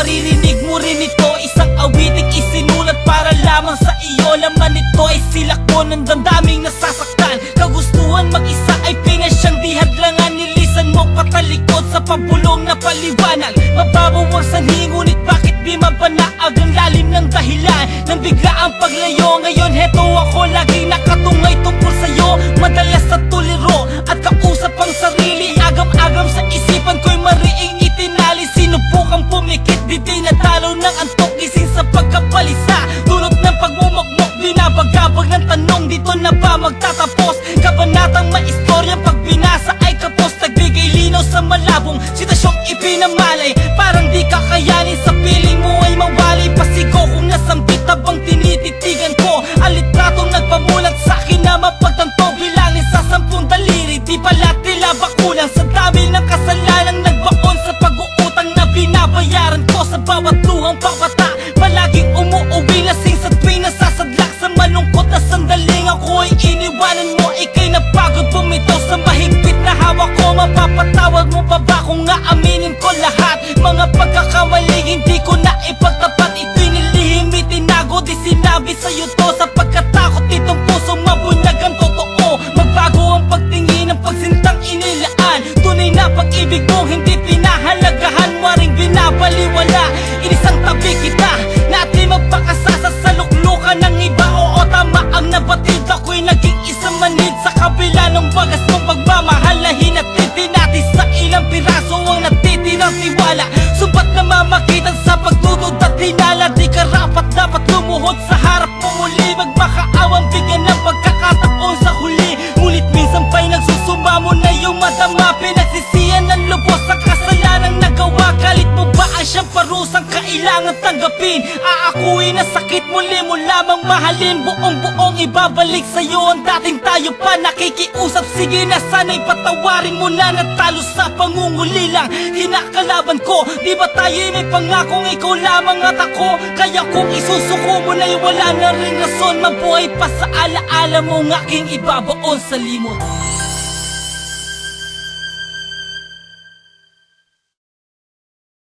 maririnig mo rin ito. Isang awiting isinulat para lamang sa iyo. Laman nito ay silak mo ng damdaming nasasaktan. Kagustuhan mag-isa ay pinasyang di hadlangan. Nilisan mo patalikod sa pabulong na paliwanag. Mababaw ang sanhi ngunit bakit di mapanaag Ang lalim ng dahilan? Nang bigla ang paglayo Ngayon heto ako laging nakatungay tungkol sa'yo. Madalas sa tuliro Ipinamalay Parang di kakayanin sa piling mo ay mawali Pasigo kung nasambit habang tinititigan ko. Ang nagpamulat sa akin na mapagtanto. Bilangin sa sampung daliri Di pala tila bakulang Sa dami ng kasalanang nagbaon sa pag-uutang na binabayaran ko. Sa bawat luhang pabata Palaging aaminin ko lahat. Mga pagkakamali hindi ko na ipagtapat. Ito'y nilihim, itinago Di sinabi sa'yo to. Sapagkat takot itong pusong mabunyag ang totoo. Magbago ang pagtingin ng pagsintang inilaan. Tunay na pag-ibig mo hindi pinahalagahan. Waring binabaliwala Inisang tabi kita. Natin magpakasasa sa luklukan ng iba. Oo tama ang nabatid. Ako'y naging isang manid Sa kabila ng bagas nagawa Galit mo ba ang siyang parusang kailangan tanggapin? Aakuin na sakit muli mo lamang mahalin. Buong buong ibabalik sa'yo ang dating tayo pa. Nakikiusap Sige na sana'y patawarin mo na. Natalo sa pangungulilang Kinakalaban ko, di ba tayo'y may pangakong ikaw lamang at ako? Kaya kung isusuko mo na'y wala na rin rason Mabuhay pa sa alaala mo ng aking ibabaon sa limot